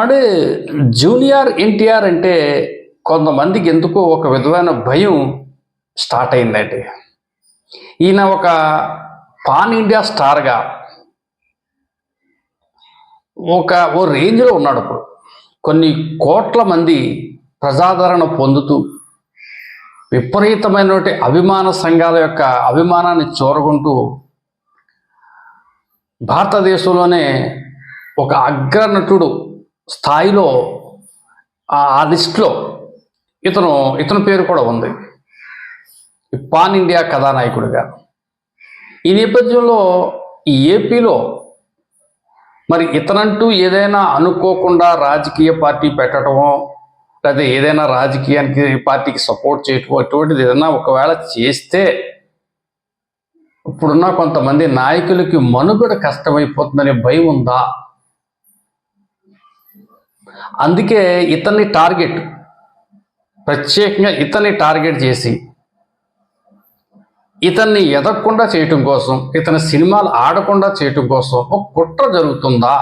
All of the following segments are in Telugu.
అంటే జూనియర్ ఎన్టీఆర్ అంటే కొంతమందికి ఎందుకో ఒక విధమైన భయం స్టార్ట్ అయిందండి. ఈయన ఒక పాన్ ఇండియా స్టార్గా ఒక ఓ రేంజ్లో ఉన్నాడు ఇప్పుడు. కొన్ని కోట్ల మంది ప్రజాదరణ పొందుతూ విపరీతమైనటువంటి అభిమాన సంఘాల యొక్క అభిమానాన్ని చూరగొంటూ భారతదేశంలోనే ఒక అగ్రనటుడు స్థాయిలో ఆ ఆ లిస్ట్లో ఇతను ఇతని పేరు కూడా ఉంది. పాన్ ఇండియా కథానాయకుడిగా. ఈ నేపథ్యంలో ఈ ఏపీలో మరి ఇతనంటూ ఏదైనా అనుకోకుండా రాజకీయ పార్టీ పెట్టడమో లేదా ఏదైనా రాజకీయానికి పార్టీకి సపోర్ట్ చేయటం అటువంటిది ఏదైనా ఒకవేళ చేస్తే ఇప్పుడున్న కొంతమంది నాయకులకి మనుగడ కష్టమైపోతుందనే భయం ఉందా? అందుకే ఇతన్ని టార్గెట్ ప్రత్యేకంగా ఇతన్ని టార్గెట్ చేసి ఇతన్ని ఎదగకుండా చేయటం కోసం ఇతని సినిమాలు ఆడకుండా చేయటం కోసం ఒక కుట్ర జరుగుతుందా?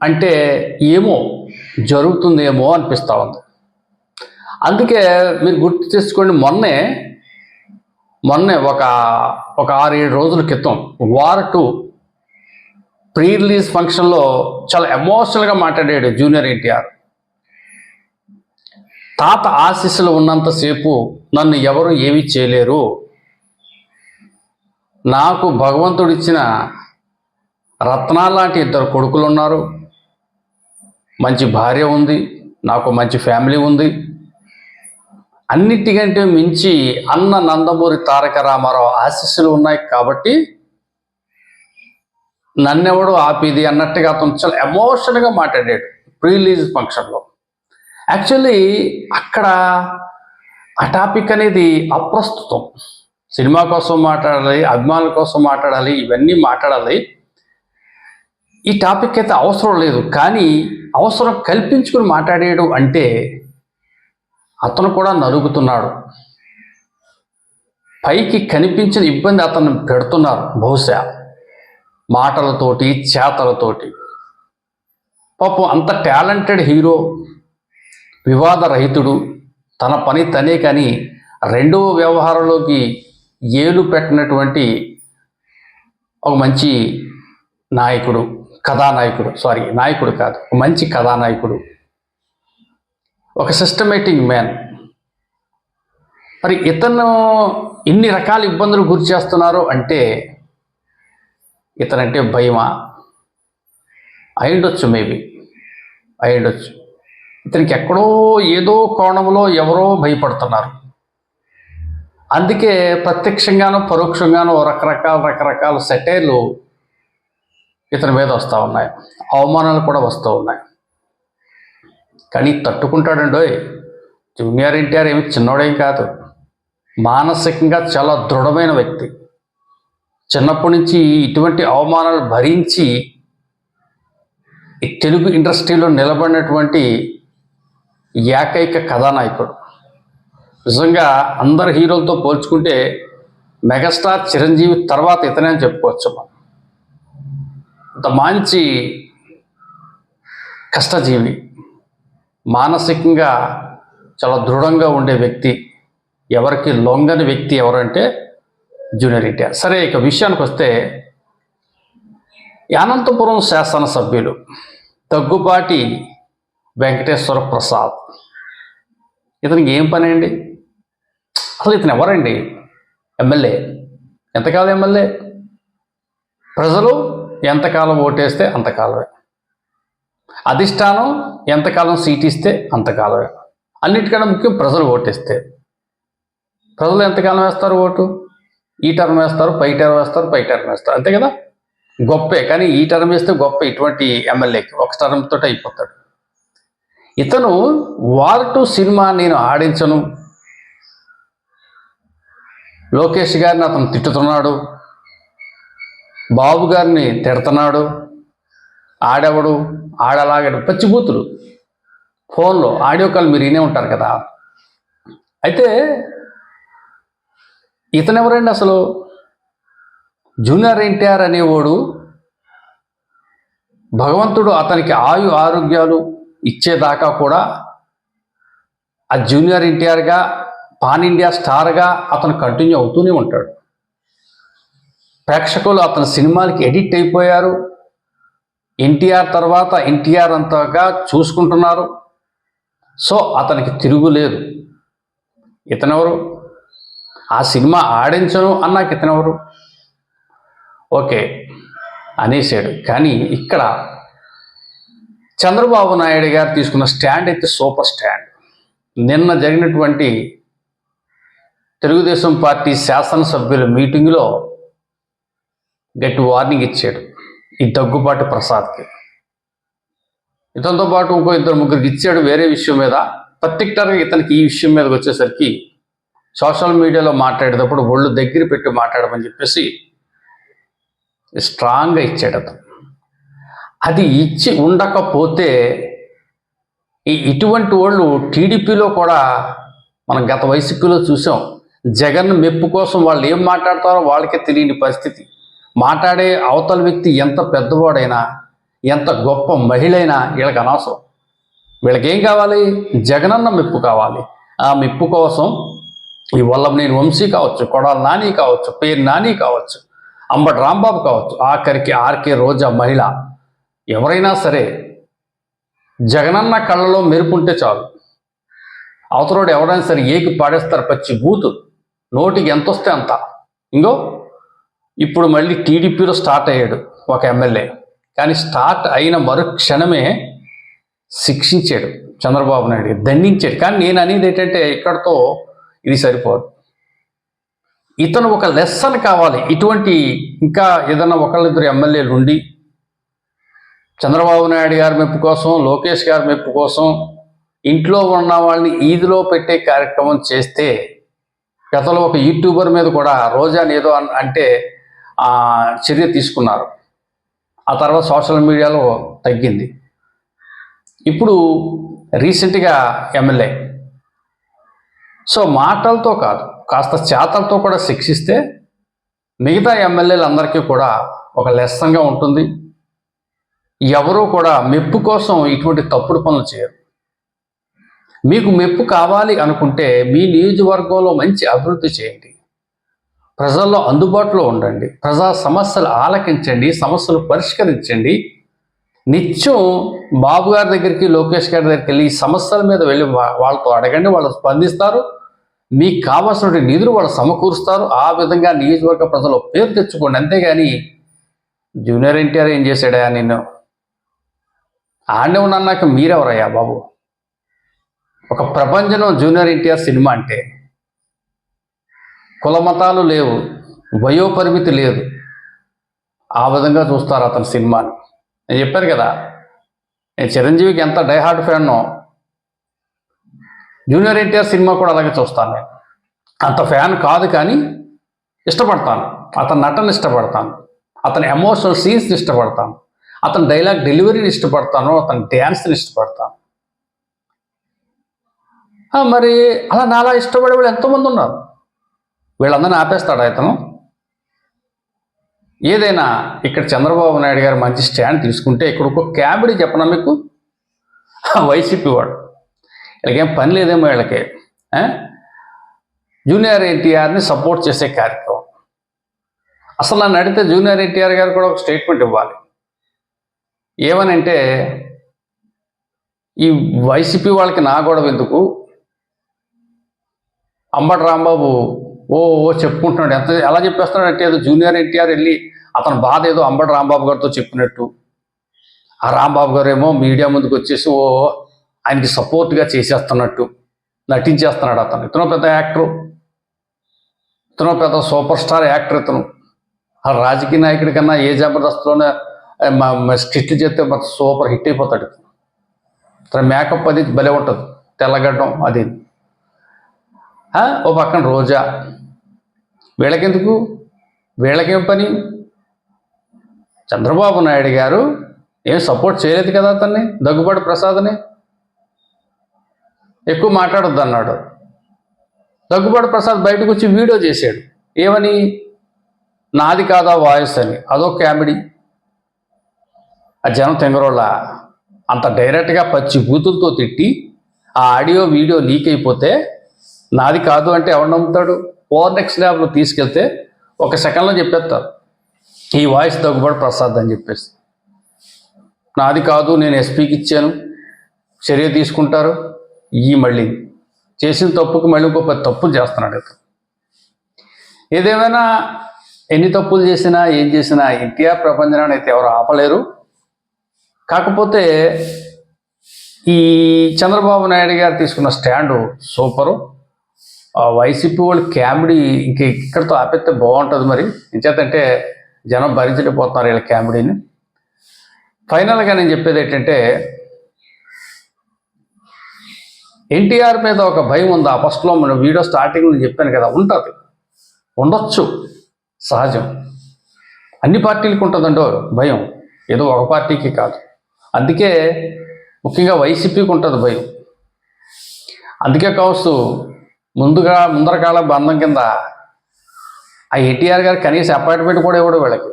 అంటే ఏమో జరుగుతుందేమో అనిపిస్తూ ఉంది. అందుకే మీరు గుర్తు చేసుకోండి మొన్నే మొన్నే ఒక ఒక ఆరు ఏడు రోజుల క్రితం వార్ టూ ప్రీ రిలీజ్ ఫంక్షన్లో చాలా ఎమోషనల్గా మాట్లాడాడు జూనియర్ ఎన్టీఆర్ తాత ఆశీస్సులు ఉన్నంతసేపు నన్ను ఎవరు ఏమీ చేయలేరు. నాకు భగవంతుడిచ్చిన రత్నాల లాంటి ఇద్దరు కొడుకులు ఉన్నారు. మంచి భార్య ఉంది నాకు మంచి ఫ్యామిలీ ఉంది. అన్నిటికంటే మించి అన్న నందమూరి తారక రామారావు ఆశీస్సులు ఉన్నాయి కాబట్టి నన్నెవడు ఆపిది అన్నట్టుగా అతను చాలా ఎమోషనల్గా మాట్లాడాడు ప్రీలీజ్ ఫంక్షన్లో యాక్చువల్లీ అక్కడ ఆ టాపిక్ అనేది అప్రస్తుతం. సినిమా కోసం మాట్లాడాలి అభిమానుల కోసం మాట్లాడాలి ఇవన్నీ మాట్లాడాలి. ఈ టాపిక్ అయితే అవసరం లేదు. కానీ అవసరం కల్పించుకుని మాట్లాడేడు అంటే అతను కూడా నలుగుతున్నాడు. పైకి కనిపించిన ఇబ్బంది అతను పెడుతున్నారు బహుశా. మాటలతోటి చేతలతోటి. పాపం అంత టాలెంటెడ్ హీరో వివాదరహితుడు తన పని తనే కానీ రెండవ వ్యవహారంలోకి ఏలు పెట్టినటువంటి ఒక మంచి నాయకుడు కథానాయకుడు సారీ నాయకుడు కాదు ఒక మంచి కథానాయకుడు. ఒక సిస్టమేటిక్ మ్యాన్ మరి ఇతను ఇన్ని రకాల ఇబ్బందులు గురి చేస్తున్నారు అంటే ఇతనంటే భయమా? అయిండొచ్చు మేబీ అయిండొచ్చు ఇతనికి ఎక్కడో ఏదో కోణంలో ఎవరో భయపడుతున్నారు. అందుకే ప్రత్యక్షంగాను పరోక్షంగాను రకరకాల రకరకాల సెటైర్లు ఇతని మీద వస్తూ ఉన్నాయి. అవమానాలు కూడా వస్తూ ఉన్నాయి. కానీ తట్టుకుంటాడండి జూనియర్ ఎన్టీఆర్ ఏమి చిన్నోడేం కాదు. మానసికంగా చాలా దృఢమైన వ్యక్తి. చిన్నప్పటి నుంచి ఇటువంటి అవమానాలు భరించి ఈ తెలుగు ఇండస్ట్రీలో నిలబడినటువంటి ఏకైక కథానాయకుడు. నిజంగా అందరు హీరోలతో పోల్చుకుంటే మెగాస్టార్ చిరంజీవి తర్వాత ఇతనే అని చెప్పుకోవచ్చు మనం. అంత మంచి కష్టజీవి మానసికంగా చాలా దృఢంగా ఉండే వ్యక్తి ఎవరికి లొంగని వ్యక్తి ఎవరంటే జూనియర్ ఎన్టీఆర్. సరే ఇక విషయానికి వస్తే అనంతపురం శాసనసభ్యులు దగ్గుబాటి వెంకటేశ్వర ప్రసాద్. ఇతనికి ఏం పని అండి? అసలు ఇతను ఎవరండి? ఎమ్మెల్యే. ఎంతకాలం ఎమ్మెల్యే? ప్రజలు ఎంతకాలం ఓటేస్తే అంతకాలమే. అధిష్టానం ఎంతకాలం సీట్ ఇస్తే అంతకాలమే. అన్నిటికన్నా ముఖ్యం ప్రజలు ఓటేస్తే. ప్రజలు ఎంతకాలం వేస్తారు ఓటు? ఈ టర్మ్ వేస్తారు పై టర్మ్ వేస్తారు పై టర్మ్ వేస్తారు. అంతే కదా? గొప్పే కానీ ఈ టర్మ్ వేస్తే గొప్ప ఇటువంటి ఎమ్మెల్యేకి. ఒక టర్మ్ తోటి అయిపోతాడు. ఇతను వార్ టు సినిమా నేను ఆడించను. లోకేష్ గారిని అతను తిట్టుతున్నాడు. బాబు గారిని తిడుతున్నాడు. ఆడెవడు? ఆడలాగడు. పచ్చిబూతులు. ఫోన్లో ఆడియో కాల్ మీరు వినే ఉంటారు కదా? అయితే ఇతను ఎవరండి అసలు? జూనియర్ ఎన్టీఆర్ అనేవాడు భగవంతుడు అతనికి ఆయు ఆరోగ్యాలు ఇచ్చేదాకా కూడా ఆ జూనియర్ ఎన్టీఆర్గా పాన్ ఇండియా స్టార్గా అతను కంటిన్యూ అవుతూనే ఉంటాడు. ప్రేక్షకులు అతని సినిమాలకి ఎడిట్ అయిపోయారు. ఎన్టీఆర్ తర్వాత ఎన్టీఆర్ అంతగా చూసుకుంటున్నారు. సో అతనికి తిరుగులేదు. ఇతనెవరు? ఆ సినిమా ఆడించను అన్నాక ఇతనెవరు ఓకే అనేసాడు కానీ ఇక్కడ చంద్రబాబు నాయుడు గారు తీసుకున్న స్టాండ్ అయితే సూపర్ స్టాండ్. నిన్న జరిగినటువంటి తెలుగుదేశం పార్టీ శాసనసభ్యుల మీటింగ్లో గట్టి వార్నింగ్ ఇచ్చాడు ఈ దగ్గుబాటు ప్రసాద్కి. ఇతనితో పాటు ఇంకో ఇద్దరు ముగ్గురికి ఇచ్చాడు వేరే విషయం మీద. పర్టికులర్గా ఇతనికి ఈ విషయం మీదకి వచ్చేసరికి సోషల్ మీడియాలో మాట్లాడేటప్పుడు ఒళ్ళు దగ్గర పెట్టి మాట్లాడమని చెప్పేసి స్ట్రాంగ్గా ఇచ్చాడు అది ఇచ్చి ఉండకపోతే ఈ ఇటువంటి వాళ్ళు టీడీపీలో కూడా మనం గత వైసీపీలో చూసాం జగన్ మెప్పు కోసం వాళ్ళు ఏం మాట్లాడతారో వాళ్ళకే తెలియని పరిస్థితి. మాట్లాడే అవతల వ్యక్తి ఎంత పెద్దవాడైనా ఎంత గొప్ప మహిళ అయినా వీళ్ళకి అనవసరం. వీళ్ళకేం కావాలి? జగనన్న మెప్పు కావాలి. ఆ మెప్పు కోసం ఈ వల్లభనేని వంశీ కావచ్చు కొడాల నాని కావచ్చు పేరు నాని కావచ్చు అంబటి రాంబాబు కావచ్చు ఆఖరికి ఆర్కే రోజా మహిళ. ఎవరైనా సరే జగనన్న కళ్ళలో మెరుపుంటే చాలు. అవతలోడు ఎవరైనా సరే ఏకి పాడేస్తారు పచ్చి బూతు నోటికి ఎంత వస్తే అంత. ఇంకో ఇప్పుడు మళ్ళీ టీడీపీలో స్టార్ట్ అయ్యాడు ఒక ఎమ్మెల్యే. కానీ స్టార్ట్ అయిన మరుక్షణమే శిక్షించాడు చంద్రబాబు నాయుడు దండించాడు. కానీ నేను అనేది ఏంటంటే ఇక్కడతో ఇది సరిపోదు. ఇతను ఒక లెసన్ కావాలి. ఇటువంటి ఇంకా ఏదైనా ఒకళ్ళిద్దరు ఎమ్మెల్యేలు ఉండి చంద్రబాబు నాయుడు గారి మెప్పు కోసం లోకేష్ గారి మెప్పు కోసం ఇంట్లో ఉన్న వాళ్ళని ఈదిలో పెట్టే కార్యక్రమం చేస్తే గతంలో ఒక యూట్యూబర్ మీద కూడా రోజాని ఏదో అంటే చర్య తీసుకున్నారు. ఆ తర్వాత సోషల్ మీడియాలో తగ్గింది. ఇప్పుడు రీసెంట్గా ఎమ్మెల్యే సో మాటలతో కాదు కాస్త చేతలతో కూడా శిక్షిస్తే మిగతా ఎమ్మెల్యేలందరికీ కూడా ఒక లెస్సంగా ఉంటుంది. ఎవరూ కూడా మెప్పు కోసం ఇటువంటి తప్పుడు పనులు చేయరు. మీకు మెప్పు కావాలి అనుకుంటే మీ నియోజకవర్గంలో మంచి అభివృద్ధి చేయండి. ప్రజల్లో అందుబాటులో ఉండండి. ప్రజా సమస్యలు ఆలకించండి సమస్యలు పరిష్కరించండి. నిత్యం బాబు గారి దగ్గరికి లోకేష్ గారి దగ్గరికి వెళ్ళి ఈ సమస్యల మీద వెళ్ళి వాళ్ళతో అడగండి వాళ్ళు స్పందిస్తారు. మీకు కావాల్సిన నిధులు వాళ్ళు సమకూరుస్తారు. ఆ విధంగా నియోజకవర్గ ప్రజలు పేరు తెచ్చుకోండి. అంతేగాని జూనియర్ ఎన్టీఆర్ ఏం చేశాడా నిన్ను? ఆడనే ఉన్నాక మీరెవరయ్యా బాబు? ఒక ప్రపంచం జూనియర్ ఎన్టీఆర్ సినిమా అంటే కులమతాలు లేవు వయోపరిమితి లేదు. ఆ విధంగా చూస్తారు అతని సినిమాని. నేను చెప్పాను కదా నేను చిరంజీవికి ఎంత డైహార్డ్ ఫ్యాన్నో జూనియర్ ఎన్టీఆర్ సినిమా కూడా అలాగే చూస్తాను. నేను అంత ఫ్యాన్ కాదు కానీ ఇష్టపడతాను. అతని నటన ఇష్టపడతాను. అతని ఎమోషనల్ సీన్స్ని ఇష్టపడతాను. అతని డైలాగ్ డెలివరీని ఇష్టపడతాను. అతని డ్యాన్స్ని ఇష్టపడతాను. మరి అలా నాలా ఇష్టపడే వాళ్ళు ఎంతోమంది ఉన్నారు. వీళ్ళందరినీ ఆపేస్తాడా ఇతను? ఏదైనా ఇక్కడ చంద్రబాబు నాయుడు గారు మంచి స్టాండ్ తీసుకుంటే ఇక్కడ ఒక క్యాబిడీ చెప్పనా మీకు? వైసీపీ వాడు. వీళ్ళకేం పని లేదేమో వీళ్ళకి జూనియర్ ఎన్టీఆర్ని సపోర్ట్ చేసే కార్యక్రమం. అసలు నన్ను అడిగితే జూనియర్ ఎన్టీఆర్ గారు కూడా ఒక స్టేట్మెంట్ ఇవ్వాలి. ఏమనంటే ఈ వైసీపీ వాళ్ళకి నా గొడవ ఎందుకు? అంబటి రాంబాబు ఓ ఓ చెప్పుకుంటున్నాడు. ఎంత ఎలా చెప్పేస్తున్నాడు అంటే ఏదో జూనియర్ ఎన్టీఆర్ వెళ్ళి అతని బాధ ఏదో అంబటి రాంబాబు గారితో చెప్పినట్టు. ఆ రాంబాబు గారు ఏమో మీడియా ముందుకు వచ్చేసి ఓ ఆయనకి సపోర్ట్గా చేసేస్తున్నట్టు నటించేస్తున్నాడు అతను. ఇతను పెద్ద యాక్టరు. ఇతను పెద్ద సూపర్ స్టార్ యాక్టర్ ఇతను. ఆ రాజకీయ నాయకుడి కన్నా ఏ జబర్దస్త్లోనే స్కిట్లు చేస్తే మొత్తం సూపర్ హిట్ అయిపోతాడు తన మేకప్ అది భలే ఉంటుంది. తెల్లగడ్డం అది. ఓ పక్కన రోజా. వీళ్ళకెందుకు? వీళ్ళకేం పని? చంద్రబాబు నాయుడు గారు ఏం సపోర్ట్ చేయలేదు కదా అతన్ని? దగ్గుబాటు ప్రసాద్ని? ఎక్కువ మాట్లాడొద్దు అన్నాడు. దగ్గుబాటు ప్రసాద్ బయటకు వచ్చి వీడియో చేశాడు. ఏమని? నాది కాదా వాయిస్ అని. అదో కామెడీ. ఆ జనం తెంగరోళ్ళ అంత డైరెక్ట్గా పచ్చి బూతులతో తిట్టి ఆ ఆడియో వీడియో లీక్ అయిపోతే నాది కాదు అంటే ఎవరు నమ్ముతాడు? ఓవర్ నెక్స్ట్ ల్యాబ్లో తీసుకెళ్తే ఒక సెకండ్లో చెప్పేస్తారు. ఈ వాయిస్ దగ్గుబాటు ప్రసాద్ అని చెప్పేసి. నాది కాదు నేను ఎస్పీకి ఇచ్చాను. చర్య తీసుకుంటారు. ఈ మళ్ళీ చేసిన తప్పుకు మళ్ళీ ఇంకో పది తప్పులు చేస్తున్నాడు ఇతను. ఏదేమైనా ఎన్ని తప్పులు చేసినా ఏం చేసినా ఎన్టీఆర్ ప్రపంచనాన్ని అయితే ఎవరు ఆపలేరు. కాకపోతే ఈ చంద్రబాబు నాయుడు గారు తీసుకున్న స్టాండు సూపరు. ఆ వైసీపీ వాళ్ళు కామెడీ ఇంక ఇక్కడితో ఆపేస్తే బాగుంటుంది మరి. ఎంచేతంటే జనం భరించలేకపోతున్నారు వీళ్ళ కామెడీని. ఫైనల్గా నేను చెప్పేది ఏంటంటే ఎన్టీఆర్ మీద ఒక భయం ఉంది. ఆ ఫస్ట్లో మన వీడియో స్టార్టింగ్ నేను చెప్పాను కదా ఉంటుంది. ఉండొచ్చు. సహజం. అన్ని పార్టీలకు ఉంటుందండో భయం. ఏదో ఒక పార్టీకి కాదు. అందుకే ముఖ్యంగా వైసీపీకి ఉంటుంది భయం. అందుకే కావచ్చు ముందుగా ముందరకాల బంధం కింద ఆ ఎన్టీఆర్ గారు కనీస అపాయింట్మెంట్ కూడా ఇవ్వడు వీళ్ళకి.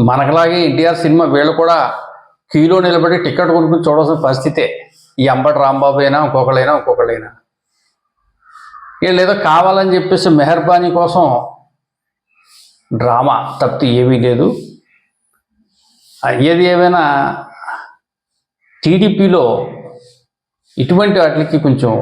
మనకలాగే ఎన్టీఆర్ సినిమా వీళ్ళు కూడా క్యూలో నిలబడి టికెట్ కొనుక్కుని చూడాల్సిన పరిస్థితే. ఈ అంబటి రాంబాబు అయినా ఇంకొకళ్ళైనా ఇంకొకళ్ళైనా. వీళ్ళు ఏదో కావాలని చెప్పేసి మెహర్బానీ కోసం డ్రామా తప్పితే ఏమీ లేదు. ఏది ఏమైనా టీడీపీలో ఇటువంటి వాటికి కొంచెం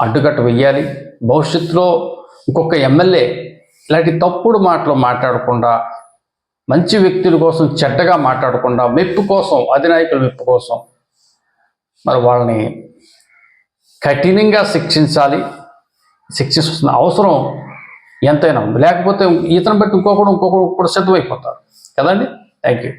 అడ్డుకట్ట వెయ్యాలి. భవిష్యత్తులో ఇంకొక ఎమ్మెల్యే ఇలాంటి తప్పుడు మాటలు మాట్లాడకుండా మంచి వ్యక్తుల కోసం చెడ్డగా మాట్లాడకుండా మెప్పు కోసం అధినాయకుల మెప్పు కోసం మరి వాళ్ళని కఠినంగా శిక్షించాలి. శిక్షిస్తున్న అవసరం ఎంతైనా ఉంది. లేకపోతే ఇతను బట్టి ఇంకొకడు ఇంకొకడు కూడా సిద్ధమైపోతారు. కదండి? Thank you